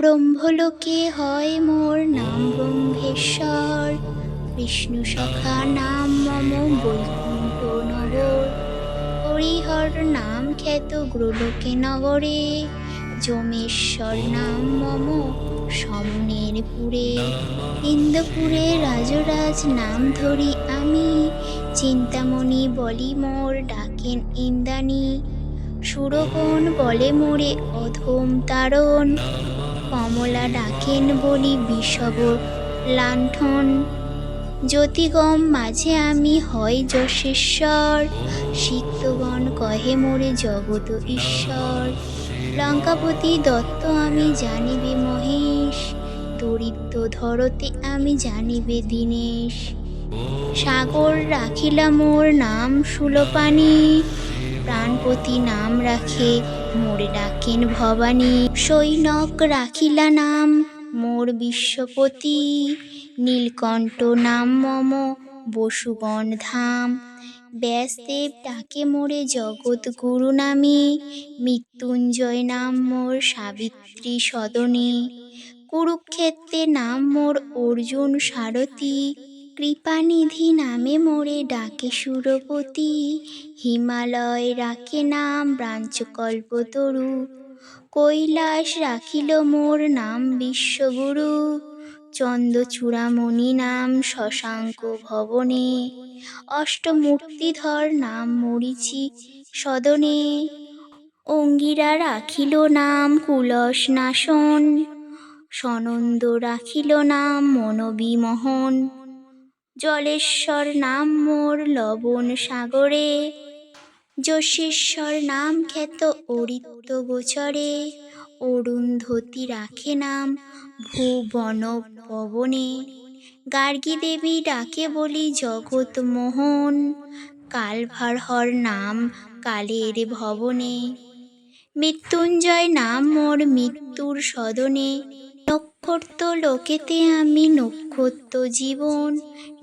ব্রহ্মলোকে হয় মোর নাম ব্রহ্মেশ্বর। বিষ্ণু সখা নাম মম বৈকুণ্ঠ নগর হরিহর নাম খ্যাত গ্রলোকে নগরে। যমেশ্বর নাম মম সমনের পুরে। ইন্দপুরে রাজরাজ নাম ধরি আমি। চিন্তামণি বলি মোর, ডাকেন ইন্দানি সুরগণ বলে মোরে অধম তারণ। কমলা ডাকেন বলি বিষব লাণ্ঠন। জ্যোতিগম, মাঝে আমি হয় যশেশ্বর। সিক্তগণ কহে মোরে জগত ঈশ্বর। লঙ্কাপতি দত্ত, আমি জানিবে মহেশ। দরিদ্র ধরতে আমি জানিবে দীনেশ। সাগর রাখিলা মোর নাম সুলোপানি। প্রাণপতি নাম রাখে মোরে ডাকেন ভবানী, সৈনক রাখিলা নাম। মোর বিশ্বপতি, নীলকণ্ঠ নাম মম বসুগণ ধাম। ব্যাসদেব ডাকে মোরে জগৎ গুরু নামে, মৃত্যুঞ্জয় নাম মোর সাবিত্রী সদনে। কুরুক্ষেত্রে নাম মোর অর্জুন সারথী কৃপানিধি নামে মোরে ডাকে সুরপতি। হিমালয় রাখে নাম ব্রাঞ্চকল্পতরু কৈলাস রাখিল মোর নাম বিশ্বগুরু। চন্দ্রচূড়ামণি নাম শশাঙ্ক ভবনে। অষ্টমূর্তিধর নাম মরিচি সদনে। অঙ্গিরা রাখিল নাম কুলস নাশন। সনন্দ রাখিল নাম মনোবিমোহন। জলেশ্বর নাম মোর লবণ সাগরে। যশেশ্বর নাম খ্যাত অরিত্য গোচরে। অরুন্ধতী রাখে নাম ভুবন পবনে। গার্গী দেবী ডাকে বলি জগৎ মোহন। কালভারহর নাম কালের ভবনে। মৃত্যুঞ্জয় নাম মোর মৃত্যুর সদনে। নক্ষত্র লোকেতে আমি নক্ষত্র জীবন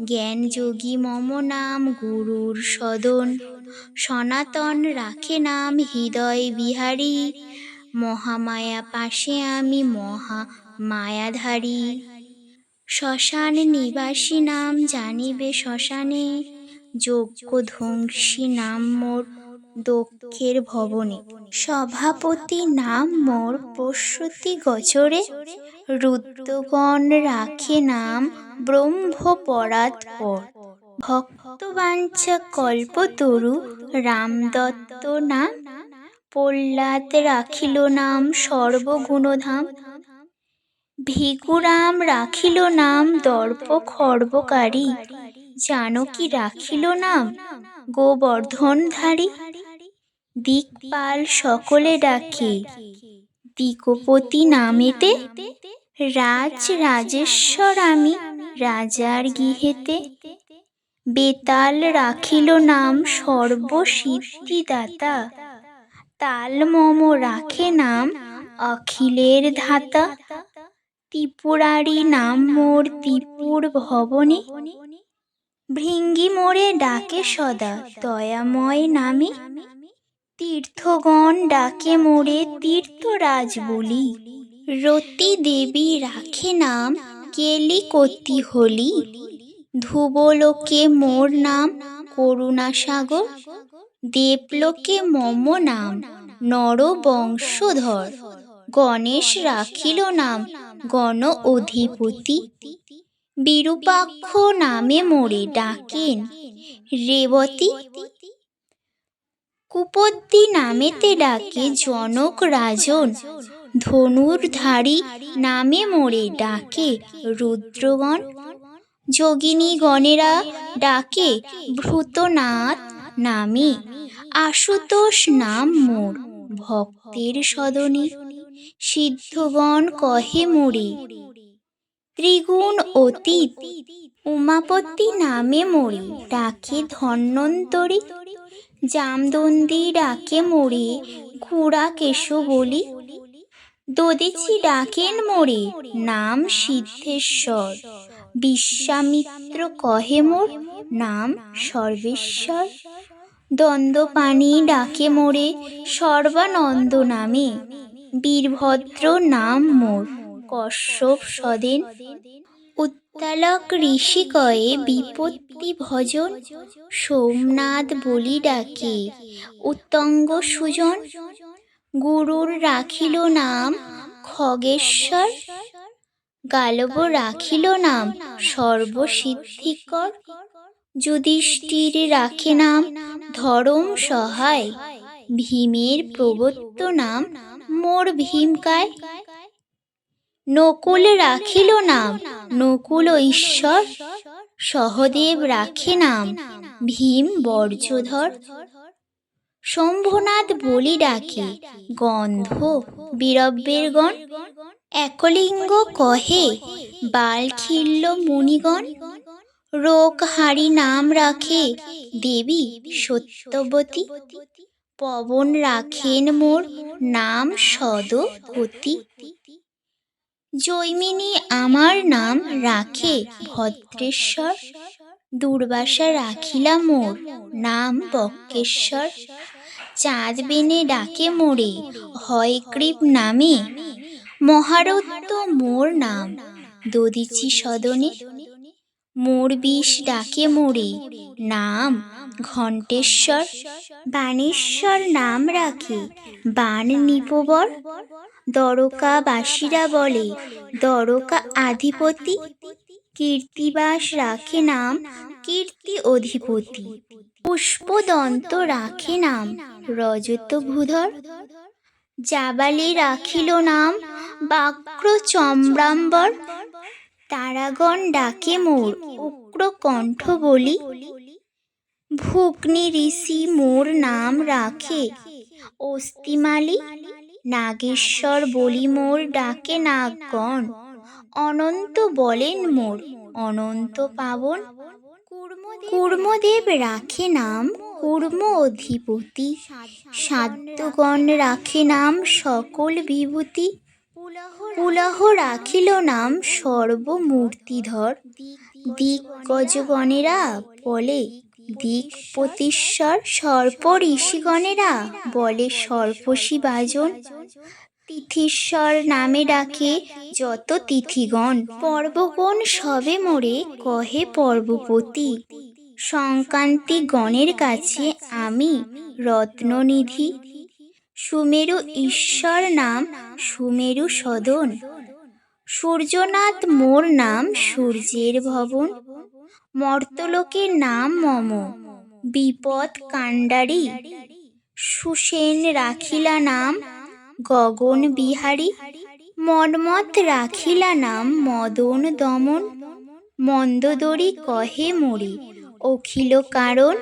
জ্ঞান যোগী মম নাম, গুরুর সদন। সনাতন রাখে নাম হৃদয় বিহারী, মহামায়া পাশে আমি মহা মায়াধারী। শ্মশান নিবাসী নাম জানিবে শ্মশানে যোগ্য ধ্বংসী নাম মোর দক্ষের ভবনে। সভাপতি নাম মোর প্রসূতি গোচরে। রুদ্রগণ রাখে নাম ব্রহ্মপরাৎ পর। ভক্তবাঞ্ছা কল্পতরু রামদত্ত নাম। প্রহ্লাদ রাখিল নাম সর্বগুণধাম। ভিগুরাম রাখিল নাম দর্প খর্বকারী জানকী রাখিল নাম গোবর্ধনধারী। দিকপাল সকলে ডাকে। দিকপতি নামেতে রাজ রাজেশ্বর আমি রাজার গৃহেতে। বেতাল রাখিল নাম সর্বসিদ্ধিদাতা। তাল মম রাখে নাম অখিলের ধাতা। ত্রিপুরারি নাম মোর ত্রিপুর ভবনে। ভৃঙ্গি মোরে ডাকে সদা, দয়াময় নামে। তীর্থগণ ডাকে মোরে তীর্থরাজ বলি। রতি দেবী রাখে নাম কেলিকতি হলি। ধ্রুবলোকে মোর নাম, করুণাসাগর। দেবলোকে মম নাম নরবংশধর গণেশ রাখিল নাম, গণ অধিপতি। বিরূপাক্ষ নামে মোরে ডাকেন। রেবতী কুপদ্দি নামেতে ডাকে জনক রাজন। ধনুর্ধারী নামে মোরে ডাকে রুদ্রগণ। যোগিনী গণেরা ডাকে ভূতনাথ নামে। আশুতোষ নাম মোর, ভক্তের সদনে। সিদ্ধগণ কহে মোরে। ত্রিগুণ অতীত, উমাপতি নামে মোরে, ডাকে ধন্বন্তরী। জামদন্দি ডাকে মোরে, ঘোড়া কেশ বলি। দদিচি ডাকেন মোরে, নাম সিদ্ধেশ্বর। বিশ্বামিত্র কহে মোর, নাম সর্বেশ্বর। দন্দপাণি ডাকে মোরে, সর্বানন্দ নামে। বীরভদ্র নাম মোর, কশ্যপ সদেন। উত্তালক ঋষি কয়ে বিপত্তি ভজন সোমনাথ বলি ডাকে, উত্তঙ্গ সুজন গুরুর রাখিল নাম, খগেশ্বর গালব রাখিল নাম, সর্বসিদ্ধিকর যুধিষ্ঠির রাখে নাম, ধরম সহায়, ভীমের প্রবত্ত নাম, মোর ভীমকায় নকুল রাখিল নাম, নকুল ঈশ্বর সহদেব রাখে নাম, ভীম বর্জধর শম্ভুনাথ বলি ডাকে, গন্ধ বীরব্যের গণ। একলিঙ্গ কহে, বাল খিল্ল মুনিগণ। রোগ হারি নাম রাখে, দেবী সত্যবতী। পবন রাখেন মোর নাম সদগতি। জৈমিনী আমার নাম রাখে, ভদ্রেশ্বর। দুর্বাসা রাখিলা মোর, নাম বক্কেশ্বর। চাঁদ বেনে ডাকে মোরে, হয়গ্রীব নামে। মহারত্ব মোর নাম, দদিচি সদনে মোর বিষ ডাকে মোরে, নাম ঘণ্টেশ্বর। বাণেশ্বর নাম রাখে, বাণ নিপবর। দ্বারকা বাসীরা বলে দরকা আধিপতি। কীর্তিবাস রাখে নাম কীর্তি অধিপতি। পুষ্পদন্ত রাখে নাম রজত ভূধর। জাবালি রাখিল নাম বাক্র চম্রাম্বর। তারাগণ ডাকে মোর উগ্র কণ্ঠ বলি, ভুগ্নি ঋষি মোর নাম রাখে অস্তিমালি নাগেশ্বর বলি মোর ডাকে নাগগণ, অনন্ত বলেন মোর অনন্ত পাবন, কুর্মদেব রাখে নাম কুর্ম অধিপতি, সাধ্যগণ রাখে নাম সকল বিভূতি পুলহ রাখিল নাম সর্বমূর্তিধর। দিগ্গজগণেরা বলে দিক দিকপতিশ্বর সর্প ঋষিগণেরা বলে, সর্পশিবাজন তিথিশ্বর নামে ডাকে যত তিথিগণ। পর্বগণ সবে মোরে, কহে পর্বপতি সংক্রান্তি গণের কাছে আমি রত্ননিধি সুমেরু ঈশ্বর নাম সুমেরু সদন। সূর্যনাথ মোর নাম সূর্যের ভবন। মর্তলোকের নাম মম। বিপদ কাণ্ডারি। সুসেন রাখিলা নাম গগন বিহারী। মন্মথ রাখিলা নাম মদন দমন। মন্দোদরী কহে মোরে অখিল কারণ